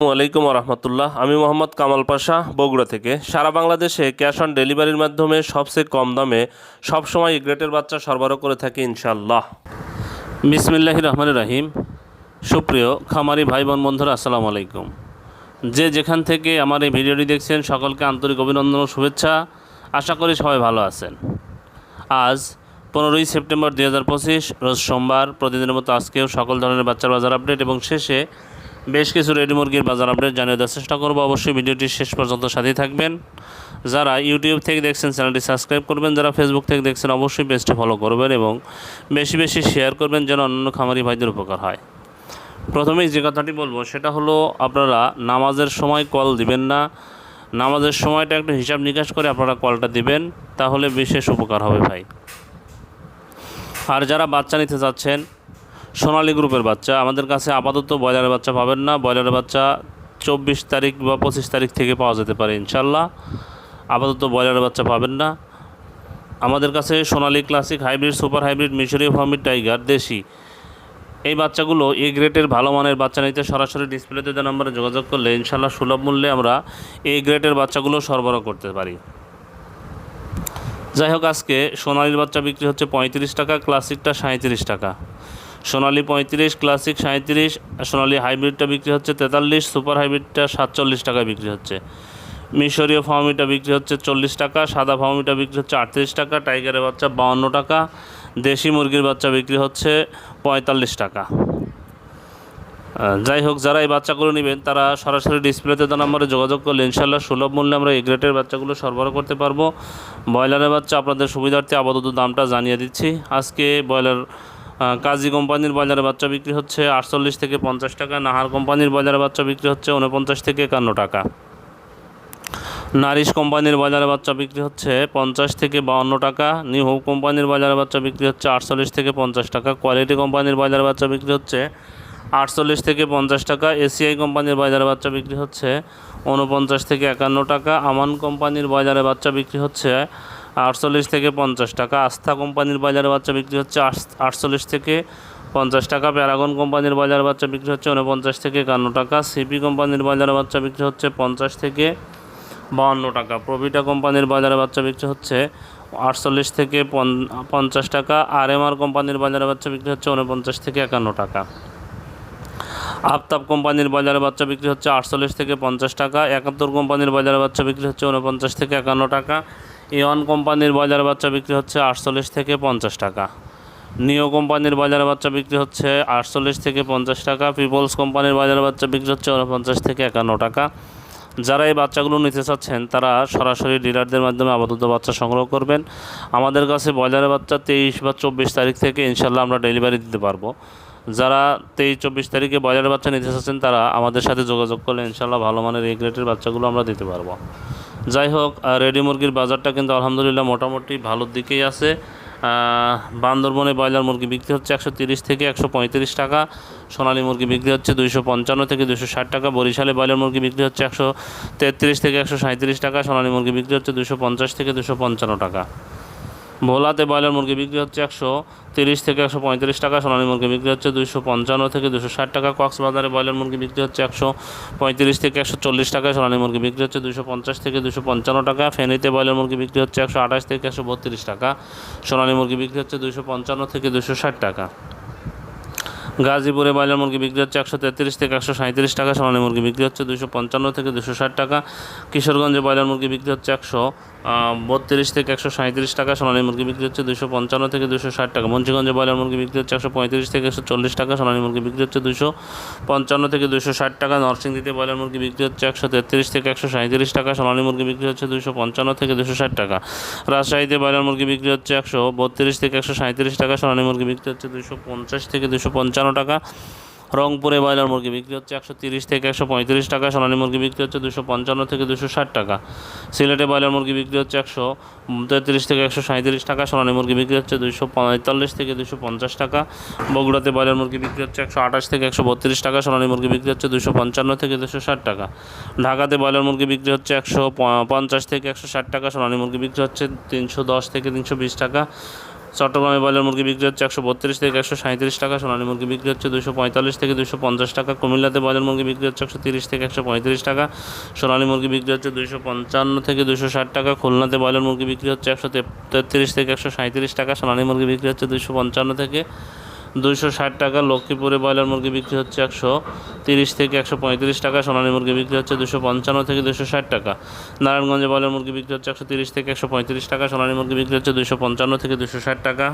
আলাইকুম রহমতুল্লাহ। আমি মোহাম্মদ কামাল পাশা, বগুড়া থেকে। সারা বাংলাদেশে ক্যাশ অন ডেলিভারির মাধ্যমে সবচেয়ে কম দামে সবসময় গ্রেটের বাচ্চা সরবরাহ করে থাকি ইনশাল্লাহ বিসমিল্লাহ রহমান রাহিম। সুপ্রিয় খামারি ভাই বোন বন্ধুরা, আসসালামু আলাইকুম। যে যেখান থেকে আমার এই ভিডিওটি দেখছেন, সকলকে আন্তরিক অভিনন্দন ও শুভেচ্ছা। আশা করি সবাই ভালো আছেন। আজ পনেরোই সেপ্টেম্বর দুই হাজার পঁচিশ, রোজ সোমবার। প্রতিদিনের মতো আজকেও সকল ধরনের বাচ্চার বাজার আপডেট এবং শেষে বেশ কিছু রেডি মুরগির বাজার আপডেট জানিয়ে দেওয়ার চেষ্টা করব। অবশ্যই ভিডিওটি শেষ পর্যন্ত সাথেই থাকবেন। যারা ইউটিউব থেকে দেখছেন, চ্যানেলটি সাবস্ক্রাইব করবেন। যারা ফেসবুক থেকে দেখছেন, অবশ্যই পেজটি ফলো করবেন এবং বেশি বেশি শেয়ার করবেন যেন অন্যান্য খামারি ভাইদের উপকার হয়। প্রথমেই যে কথাটি বলব, সেটা হলো আপনারা নামাজের সময় কল দিবেন না। নামাজের সময়টা একটু হিসাব নিকাশ করে আপনারা কলটা দিবেন, তাহলে বিশেষ উপকার হবে ভাই। আর যারা বাচ্চা নিতে যাচ্ছেন সোনালী গ্রুপের বাচ্চা। আমাদের কাছে আপাতত ব্রয়লারের বাচ্চা পাবেন না। ব্রয়লারের বাচ্চা চব্বিশ তারিখ বা পঁচিশ তারিখ থেকে পাওয়া যেতে পারে ইনশাল্লাহ। আপাতত ব্রয়লারের বাচ্চা পাবেন না। আমাদের কাছে Sonali classic hybrid, super hybrid মিশরীয় ফার্মির টাইগার, দেশি। এই বাচ্চাগুলো এ গ্রেডের ভালো মানের বাচ্চা নিতে সরাসরি ডিসপ্লেতে যে নম্বরে যোগাযোগ করলে ইনশাল্লাহ সুলভ মূল্যে আমরা এ গ্রেডের বাচ্চাগুলো সরবরাহ করতে পারি। যাই হোক, আজকে সোনালির বাচ্চা বিক্রি হচ্ছে পঁয়ত্রিশ টাকা, ক্লাসিকটা সাঁত্রিশ টাকা। সোনালি পঁয়ত্রিশ, ক্লাসিক সাঁত্রিশ সোনালি হাইব্রিডটা বিক্রি হচ্ছে তেতাল্লিশ, সুপার হাইব্রিডটা সাতচল্লিশ টাকা বিক্রি হচ্ছে। মিশরীয় ফার্মিটা বিক্রি হচ্ছে চল্লিশ টাকা, সাদা ফার্মিটা বিক্রি হচ্ছে আটত্রিশ টাকা, টাইগারের বাচ্চা বাউন্ন টাকা, দেশি মুরগির বাচ্চা বিক্রি হচ্ছে পঁয়তাল্লিশ টাকা। যাই হোক, যারা এই বাচ্চাগুলো নেবেন, তারা সরাসরি ডিসপ্লেতে তো নম্বরে যোগাযোগ করলে ইনশাল্লাহ সুলভ মূল্যে আমরা এই গ্রেটের বাচ্চাগুলো সরবরাহ করতে পারব। ব্রয়লারের বাচ্চা আপনাদের সুবিধার্থে আপাতত দামটা জানিয়ে দিচ্ছি। আজকে ব্রয়লার কাজী কোম্পানির বাজারে বাচ্চা বিক্রি হচ্ছে আটচল্লিশ থেকে পঞ্চাশ টাকা, নাহার কোম্পানির বাজারে বাচ্চা বিক্রি হচ্ছে উনপঞ্চাশ থেকে একান্ন টাকা। নারিশ কোম্পানির বাজারে বাচ্চা বিক্রি হচ্ছে পঞ্চাশ থেকে বাউন্ন টাকা, নিউ হোপ কোম্পানির বাজারে বাচ্চা বিক্রি হচ্ছে আটচল্লিশ থেকে পঞ্চাশ টাকা, কোয়ালিটি কোম্পানির বাজারে বাচ্চা বিক্রি হচ্ছে আটচল্লিশ থেকে পঞ্চাশ টাকা, এসিআই কোম্পানির বাজারে বাচ্চা বিক্রি হচ্ছে উনপঞ্চাশ থেকে একান্ন টাকা, আমান কোম্পানির বাজারে বাচ্চা বিক্রি হচ্ছে আটচল্লিশ থেকে পঞ্চাশ টাকা। আস্থা কোম্পানির বাজারে বাচ্চা বিক্রি হচ্ছে আট- আটচল্লিশ থেকে পঞ্চাশ টাকা। প্যারাগন কোম্পানির বাজার বাচ্চা বিক্রি হচ্ছে উনপঞ্চাশ থেকে একান্ন টাকা। সিপি কোম্পানির বাজারে বাচ্চা বিক্রি হচ্ছে পঞ্চাশ থেকে বাহান্ন টাকা। প্রভিটা কোম্পানির বাজারে বাচ্চা বিক্রি হচ্ছে আটচল্লিশ থেকে পঞ্চাশ টাকা। আর এম আর কোম্পানির বাজারে বাচ্চা বিক্রি হচ্ছে উনপঞ্চাশ থেকে একান্ন টাকা। আফতাব কোম্পানির বাজারে বাচ্চা বিক্রি হচ্ছে আটচল্লিশ থেকে পঞ্চাশ টাকা। একাত্তর কোম্পানির বাজারে বাচ্চা বিক্রি হচ্ছে উনপঞ্চাশ থেকে একান্ন টাকা। ইয়ন কোম্পানির বাজারে বাচ্চা বিক্রি হচ্ছে আটচল্লিশ থেকে পঞ্চাশ টাকা। নিও কোম্পানির বাজারে বাচ্চা বিক্রি হচ্ছে আটচল্লিশ থেকে পঞ্চাশ টাকা। পিপলস কোম্পানির বাজারে বাচ্চা বিক্রি হচ্ছে উনপঞ্চাশ থেকে একান্ন টাকা। যারা এই বাচ্চাগুলো নিতে চাচ্ছেন, তারা সরাসরি ডিলারদের মাধ্যমে আপাতত বাচ্চা সংগ্রহ করবেন। আমাদের কাছে ব্রয়লারের বাচ্চা তেইশ বা চব্বিশ তারিখ থেকে ইনশাল্লাহ আমরা ডেলিভারি দিতে পারব। যারা তেইশ, চব্বিশ তারিখে ব্রয়লার বাচ্চা নিতে চাচ্ছেন, তারা আমাদের সাথে যোগাযোগ করলে ইনশাল্লাহ ভালো মানের এই গ্রেটের বাচ্চাগুলো আমরা দিতে পারব। যাই হোক রেডি মুরগির বাজারটা কিন্তু আলহামদুলিল্লাহ মোটামুটি ভালোর দিকেই আছে। বান্দরবনে ব্রয়লার মুরগি বিক্রি হচ্ছে একশো তিরিশ থেকে একশো পঁয়ত্রিশ টাকা, সোনালী মুরগি বিক্রি হচ্ছে দুইশো পঞ্চান্ন থেকে দুশো ষাট টাকা, বরিশালে ব্রয়লার মুরগি বিক্রি হচ্ছে একশো তেত্রিশ থেকে একশো সাঁত্রিশ টাকা, সোনালী মুরগি বিক্রি হচ্ছে দুশো পঞ্চাশ থেকে দুশো পঞ্চান্ন টাকা। ভোলাতে ব্রয়লার মুরগি বিক্রি হচ্ছে একশো তিরিশ থেকে একশো পঁয়ত্রিশ টাকা, সোনালী মুরগি বিক্রি হচ্ছে দুশো পঞ্চান্ন থেকে দুশো ষাট টাকা, কক্সবাজারে ব্রয়লার মুরগি বিক্রি হচ্ছে একশো পঁয়ত্রিশ থেকে একশো চল্লিশ টাকা, সোনালী মুরগি বিক্রি হচ্ছে দুশো পঞ্চাশ থেকে দুশো পঞ্চান্ন টাকা, ফেনীতে ব্রয়লার মুরগি বিক্রি হচ্ছে একশো আঠাশ থেকে একশো বত্রিশ টাকা, সোনালী মুরগি বিক্রি হচ্ছে দুশো পঞ্চান্ন থেকে দুশো ষাট টাকা। গাজীপুরে ব্রয়লার মুরগি বিক্রি হচ্ছে একশো তেত্রিশ থেকে একশো সাঁত্রিশ টাকা, সোনালী মুরগি বিক্রি হচ্ছে দুশো পঞ্চান্ন থেকে দুশো ষাট টাকা, কিশোরগঞ্জে ব্রয়লার মুরগি বিক্রি হচ্ছে একশো বত্রিশ থেকে একশো সাঁত্রিশ টাকা সোনালী মুরগি বিক্রি হচ্ছে দুশো পঞ্চান্ন থেকে দুশো ষাট টাকা। মুন্সিগঞ্জে ব্রয়লার মুরগি বিক্রি হচ্ছে একশো পঁয়ত্রিশ থেকে একশো চল্লিশ টাকা, সোনালী মুরগি বিক্রি হচ্ছে দুশো পঞ্চান্ন থেকে দুশো ষাট টাকা, নরসিংদীতে ব্রয়লার মুরগি বিক্রি হচ্ছে একশো তেত্রিশ থেকে একশো সাঁত্রিশ টাকা, সোনালী মুরগি বিক্রি হচ্ছে দুশো পঞ্চান্ন থেকে দুশো ষাট টাকা। রাজশাহীতে ব্রয়লার মুরগি বিক্রি হচ্ছে একশো বত্রিশ থেকে একশো সাঁত্রিশ টাকা, সোনালী মুরগি বিক্রি হচ্ছে দুশো পঞ্চাশ থেকে দুশো পঞ্চান্ন টাকা। রংপুরে ব্রয়লার মুরগি বিক্রি হচ্ছে একশো তিরিশ থেকে একশো পঁয়ত্রিশ টাকা, সোনালী মুরগি বিক্রি হচ্ছে দুশো পঞ্চান্ন থেকে দুশো ষাট টাকা। সিলেটে ব্রয়লার মুরগি বিক্রি হচ্ছে একশো তেত্রিশ থেকে একশো সাঁত্রিশ টাকা, সোনালী মুরগি বিক্রি হচ্ছে দুশো পঁয়তাল্লিশ থেকে দুশো পঞ্চাশ টাকা। বগুড়াতে ব্রয়লার মুরগি বিক্রি হচ্ছে একশো আঠাশ থেকে একশো বত্রিশ টাকা, সোনালী মুরগি বিক্রি হচ্ছে দুশো পঞ্চান্ন থেকে দুশো ষাট টাকা। ঢাকাতে ব্রয়লার মুরগি বিক্রি হচ্ছে একশো পঞ্চাশ থেকে একশো ষাট টাকা, সোনালী মুরগি বিক্রি হচ্ছে তিনশো দশ থেকে তিনশো বিশ টাকা। চট্টগ্রামে ব্রয়লার মুরগি বিক্রি হচ্ছে একশো বত্রিশ থেকে একশো সাঁত্রিশ টাকা, সোনালী মুরগি বিক্রি হচ্ছে দুশো পঁয়তাল্লিশ থেকে দুশো পঞ্চাশ টাকা, কুমিল্লাতে ব্রয়লার মুরগি বিক্রি হচ্ছে একশো তিরিশ থেকে একশো পঁয়ত্রিশ টাকা, সোনালী মুরগি বিক্রি হচ্ছে দুশো পঞ্চান্ন থেকে দুশো ষাট টাকা, খুলনাতে ব্রয়লার মুরগি বিক্রি হচ্ছে একশো তেত্রিশ থেকে একশো সাঁত্রিশ টাকা, সোনালী মুরগি বিক্রি হচ্ছে দুশো পঞ্চান্ন থেকে দুশো ষাট টাকা, লক্ষ্মীপুরে ব্রয়লার মুরগি বিক্রি হচ্ছে একশো তিরিশ থেকে একশো পঁয়ত্রিশ টাকা, সোনালী মুরগি বিক্রি হচ্ছে দুশো পঞ্চান্ন থেকে দুশো ষাট টাকা। নারায়ণগঞ্জে ব্রয়লার মুরগি বিক্রি হচ্ছে একশো তিরিশ থেকে একশো পঁয়ত্রিশ টাকা, সোনালী মুরগি বিক্রি হচ্ছে দুশো পঞ্চান্ন থেকে দুশো ষাট টাকা।